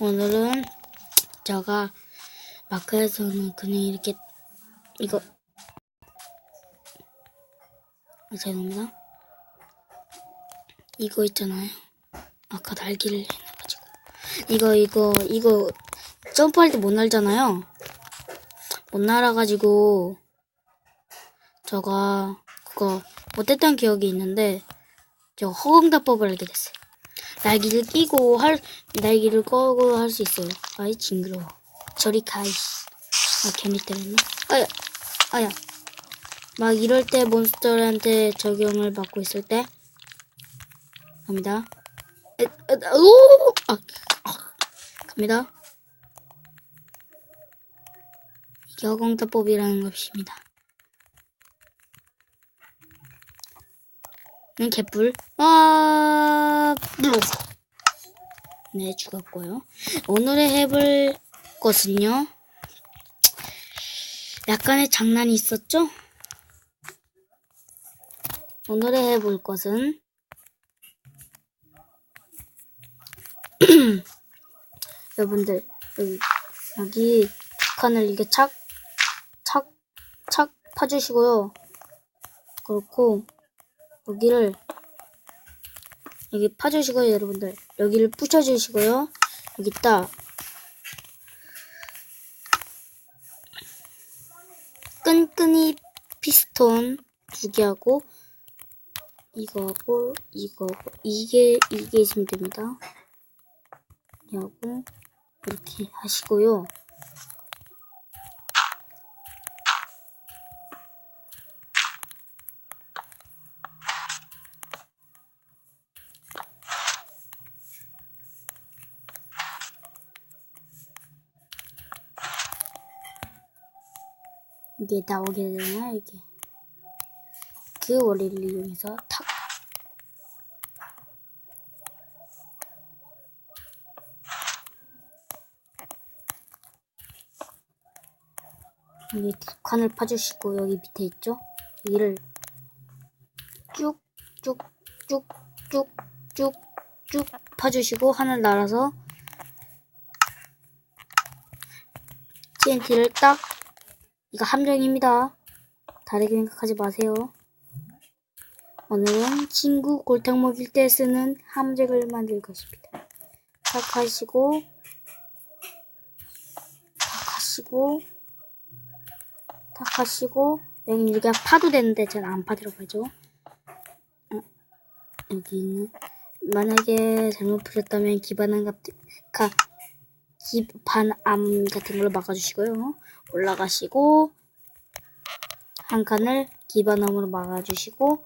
오늘은 제가 마크에서는 그냥 이렇게 이거 아, 죄송합니다. 이거 있잖아요. 아까 날개를 해놔가지고 이거 이거 이거 점프할 때 못 날잖아요. 못 날아가지고 제가 그거 못했던 기억이 있는데 저 허공다법을 알게 됐어요. 날개를 끼고 할 날개를 꺼고 할 수 있어요. 아이 징그러워. 저리 가이. 아 개미 때렸네. 아야 아야. 막 이럴 때 몬스터한테 적용을 받고 있을 때 갑니다. 에, 에, 오! 아, 아, 갑니다. 이게 허공다법이라는 것입니다. 는 개뿔. 아, 네, 죽었고요. 오늘의 해볼 것은요. 약간의 장난이 있었죠? 오늘의 해볼 것은 여러분들 여기 여기 칸을 이렇게 착 착 착 파주시고요. 그렇고 여기를 여기 파주시고요, 여러분들. 여기를 부셔주시고요. 여기 딱 끈끈이 피스톤 두 개하고 이거하고 이거하고 이게 이게 있으면 됩니다. 하고 이렇게 하시고요. 이게 나오게 되나요, 이게? 그 원리를 이용해서 탁. 여기 두 칸을 파주시고 여기 밑에 있죠? 여기를 쭉쭉쭉쭉쭉쭉 파주시고 하늘 날아서 TNT를 딱 이거 함정입니다. 다르게 생각하지 마세요. 오늘은 친구 골탕 먹일 때 쓰는 함정을 만들 것입니다. 탁 하시고, 탁 하시고, 탁 하시고, 여기 이렇게 파도 되는데 저는 안 파도록 하죠. 어, 여기는 만약에 잘못 푸셨다면 기반함 같은, 가, 기반암 같은 걸로 막아주시고요. 올라가시고 한 칸을 기반함으로 막아주시고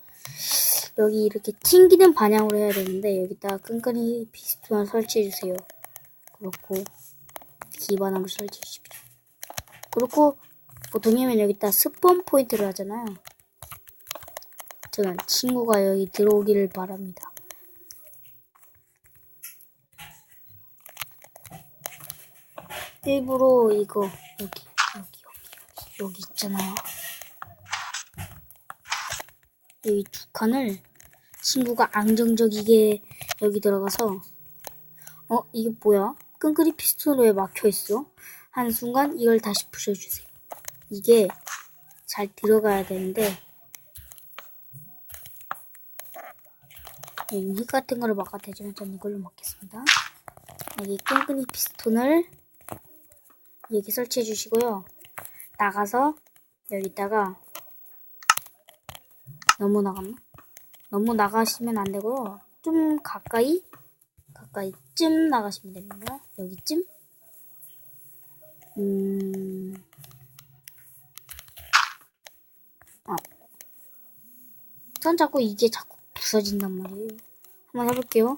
여기 이렇게 튕기는 방향으로 해야 되는데 여기다 끈끈이 피스톤을 설치해주세요. 그렇고 기반함을 설치해 주십시오. 그렇고 보통이면 여기다 스폰 포인트를 하잖아요. 저는 친구가 여기 들어오기를 바랍니다. 일부러 이거 여기 여기 여기 여기 있잖아요. 여기 두 칸을 친구가 안정적이게 여기 들어가서 어 이게 뭐야? 끈끈이 피스톤으로 왜 막혀 있어? 한 순간 이걸 다시 부셔주세요. 이게 잘 들어가야 되는데 이 같은 거를 되지만 전 이걸로 먹겠습니다. 여기 끈끈이 피스톤을 여기 설치해 주시고요. 나가서 여기다가 너무 나갔나? 너무 나가시면 안 되고요. 좀 가까이 가까이쯤 나가시면 됩니다. 여기쯤. 음. 아. 전 자꾸 이게 자꾸 부서진단 말이에요. 한번 해볼게요.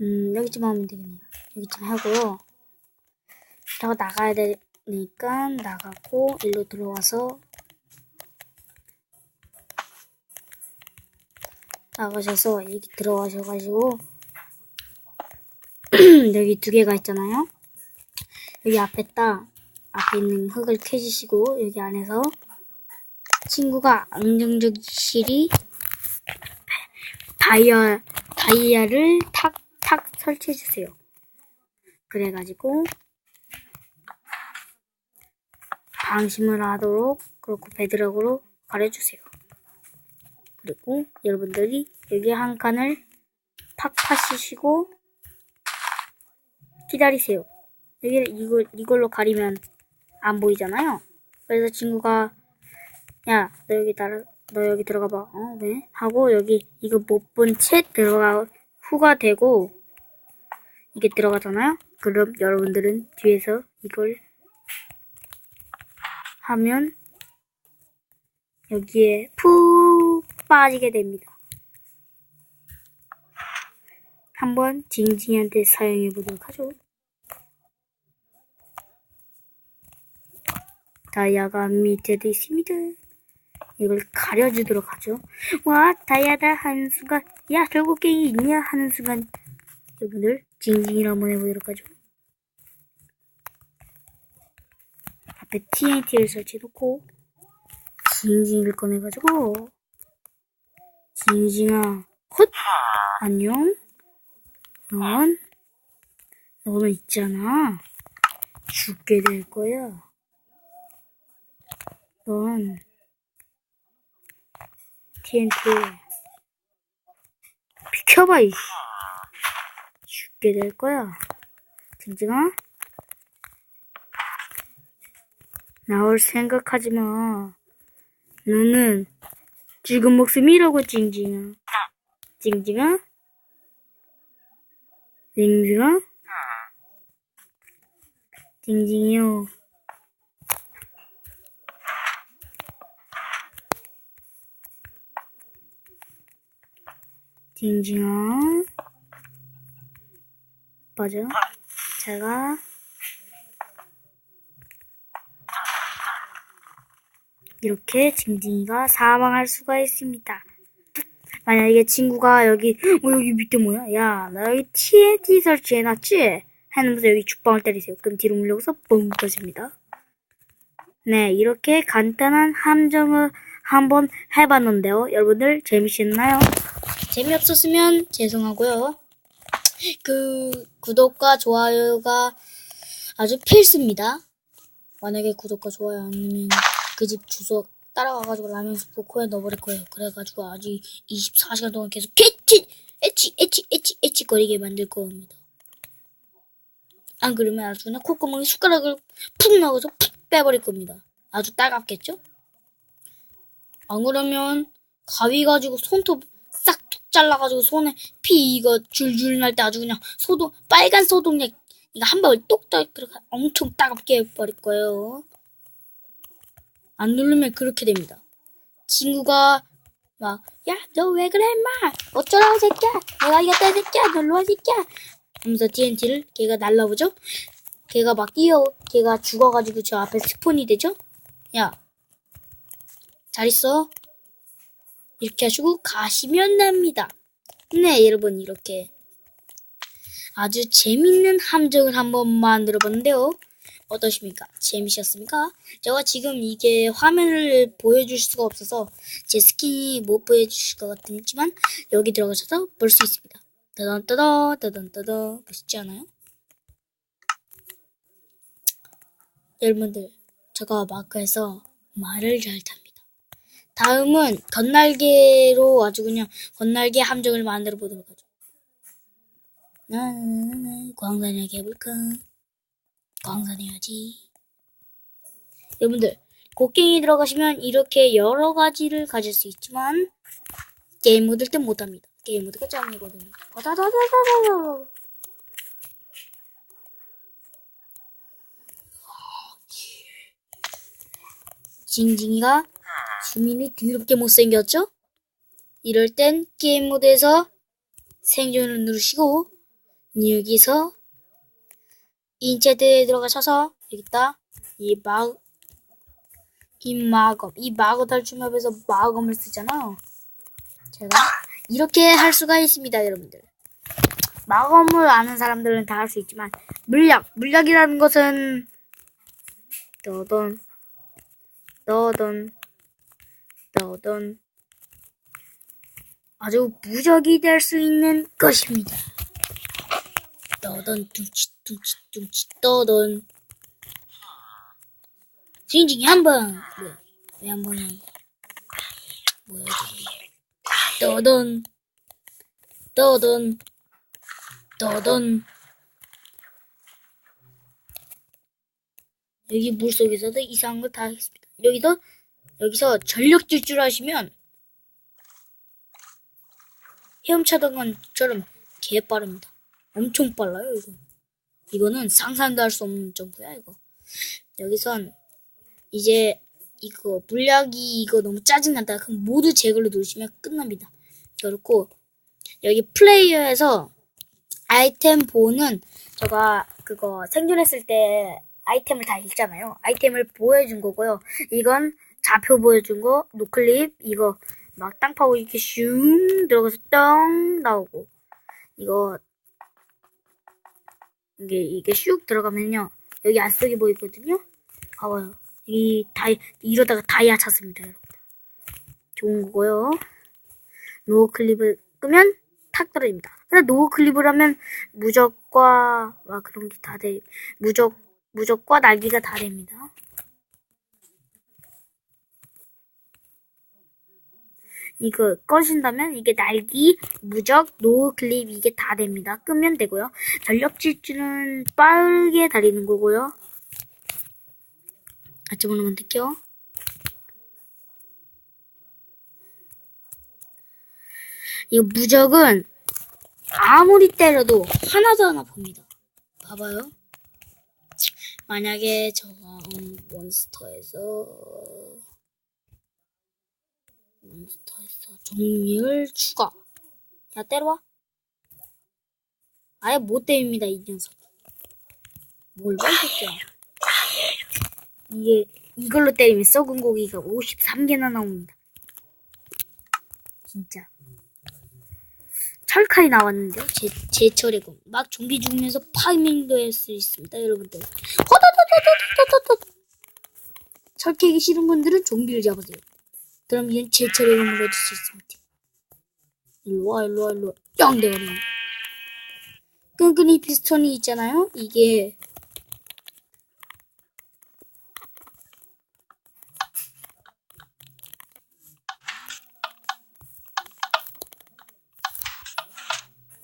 음, 여기쯤 하면 되겠네요. 여기쯤 하고요. 그리고 나가야 되니까 나가고 일로 들어와서 나가셔서 여기 들어가셔가지고 여기 두 개가 있잖아요. 여기 앞에다 앞에 있는 흙을 캐주시고 여기 안에서 친구가 안정적 실이 다이아 다이아를 탁탁 설치해 주세요. 그래가지고 방심을 하도록 그렇고 베드락으로 가려주세요. 그리고 여러분들이 여기 한 칸을 팍 파시시고 기다리세요. 여기 이거 이걸로 가리면 안 보이잖아요. 그래서 친구가 야 너 여기 따라 너 여기 들어가 봐. 어 왜? 하고 여기 이거 못 본 채 들어가 후가 되고 이게 들어가잖아요. 그럼 여러분들은 뒤에서 이걸 하면 여기에 푹 빠지게 됩니다. 한번 징징이한테 사용해 보도록 하죠. 다이아가 밑에도 있습니다. 이걸 가려주도록 하죠. 와, 다이아다 하는 순간, 야, 결국 게임이 있냐 하는 순간, 여러분들, 징징이를 한번 해보도록 하죠. 앞에 TNT를 설치해놓고, 징징이를 꺼내가지고, 징징아, 헛! 안녕? 넌, 너는 있잖아. 죽게 될 거야. 넌, TNT. 비켜봐, 이. 죽게 될 거야. 징징아? 나올 생각하지 마. 너는 죽은 목숨이라고, 징징아. 징징아? 징징아? 징징이요. 징징아. 맞아. 제가 이렇게 징징이가 사망할 수가 있습니다. 만약에 친구가 여기 뭐 여기 밑에 뭐야? 야, 나 여기 TNT 설치해놨지? 하면서 여기 죽방을 때리세요. 그럼 뒤로 물려서 뻥 터집니다. 네, 이렇게 간단한 함정을 한번 해봤는데요. 여러분들 재미있나요? 재미없었으면 죄송하고요. 그 구독과 좋아요가 아주 필수입니다. 만약에 구독과 좋아요 아니면 그 집 주소 따라가가지고 라면 스프 코에 넣어버릴 거예요. 그래가지고 아주 24시간 동안 계속 캐치 에치 에치 에치 에치 거리게 만들 겁니다. 안 그러면 아주 그냥 콧구멍에 숟가락을 푹 넣어서 푹 빼버릴 겁니다. 아주 따갑겠죠? 안 그러면 가위 가지고 손톱 싹 툭 잘라가지고 손에 피 이거 줄줄 날 때 아주 그냥 소독 빨간 소독약 이거 한 방울 똑딱 들어가 엄청 따갑게 해버릴 거예요. 안 누르면 그렇게 됩니다. 친구가 막 야 너 왜 그래 임마 어쩌라고 새끼야 내가 이겼다 이 새끼야 놀러와 새끼야 하면서 TNT를 걔가 날라오죠. 걔가 막 뛰어 걔가 죽어가지고 저 앞에 스폰이 되죠. 야 잘 있어. 이렇게 하시고 가시면 됩니다. 네, 여러분 이렇게 아주 재밌는 함정을 한번 만들어 봤는데요. 어떠십니까? 재미셨습니까? 제가 지금 이게 화면을 보여줄 수가 없어서 제 스킨이 못 보여주실 것 같지만 여기 들어가셔서 볼 수 있습니다. 따단따다 따단따다 멋있지 않아요? 여러분들 제가 마크에서 말을 잘 탑니다. 다음은 건날개로 아주 그냥 건날개 함정을 만들어 보도록 하죠. 나나나나 광산에 해볼까? 광산해야지. 여러분들 곡괭이 들어가시면 이렇게 여러 가지를 가질 수 있지만 게임 모드 때 못합니다. 게임 모드가 짱이거든요. 징징이가 수민이 더럽게 못생겼죠? 이럴 땐 게임 모드에서 생존을 누르시고 여기서 인체드에 들어가셔서 여기 있다. 이 막, 이 마검 이 마검 탈춤협에서 마검을 쓰잖아요 제가 이렇게 할 수가 있습니다 여러분들. 마검을 아는 사람들은 다 할 수 있지만 물약 물약이라는 것은 떠던 떠던 떠던 아주 무적이 될 수 있는 것입니다. 떠던 둥치 둥치 둥치 떠던 징징이 한번 뭐야 왜한 번이야 뭐야 떠던 떠던 떠던 여기 물속에서도 이상한 걸 다 하겠습니다. 여기서 여기서 전력 질주하시면 헤엄차던 것처럼 개 빠릅니다. 엄청 빨라요 이거. 이거는 상상도 할 수 없는 점프야 이거. 여기선 이제 이거 물약이 이거 너무 짜증난다. 그럼 모두 제거를 누르시면 끝납니다. 그렇고 여기 플레이어에서 아이템 보는 제가 그거 생존했을 때 아이템을 다 읽잖아요. 아이템을 보여준 거고요. 이건 좌표 보여준 거, 노클립 이거 막 땅 파고 이렇게 슝 들어가서 떵 나오고 이거 이게 이게 슉 들어가면요 여기 안쪽에 보이거든요. 봐봐요. 이 다이 이러다가 다이아 찾습니다. 좋은 거고요. 노 클립을 끄면 탁 떨어집니다. 근데 노 클립을 하면 무적과 와 그런 게 다 돼. 무적 무적과 날개가 다 됩니다. 이거 꺼신다면 이게 날기, 무적, 노클립 이게 다 됩니다. 끄면 되고요. 전력 질주는 빠르게 달리는 거고요. 아침으로 만들게요. 이 무적은 아무리 때려도 하나도 안 아픕니다. 봐봐요. 만약에 저가 음, 몬스터에서 몬스터에서 종류를 추가. 야 때려와. 아예 못 때립니다 이 녀석. 뭘 봐, 이 새끼야. 이게 이걸로 때리면 썩은 고기가 53개나 나옵니다. 진짜. 철칼이 나왔는데요. 제, 제철이고 막 좀비 죽으면서 파밍도 할 수 있습니다, 여러분들. 허더더더더더더더. 철 캐기 싫은 분들은 좀비를 잡으세요. 그럼 얘는 제철이고 물어줄 수 있습니다. 일로와, 일로와, 일로와. 짱! 대가리입니다. 끈끈이 피스톤이 있잖아요. 이게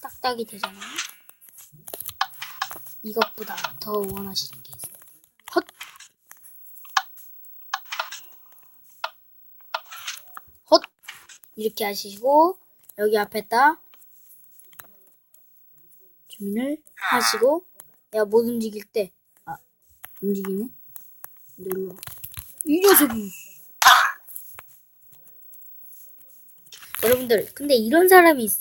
딱딱이 되잖아요. 이것보다 더 원하시는 게 있어요. 헛! 헛! 이렇게 하시고 여기 앞에다 주민을 하시고 야 못 움직일 때 아, 움직이네? 눌러 이 녀석이 여러분들 근데 이런 사람이 있...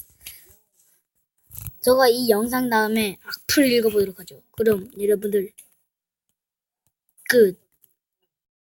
제가 이 영상 다음에 악플 읽어보도록 하죠. 그럼 여러분들 끝.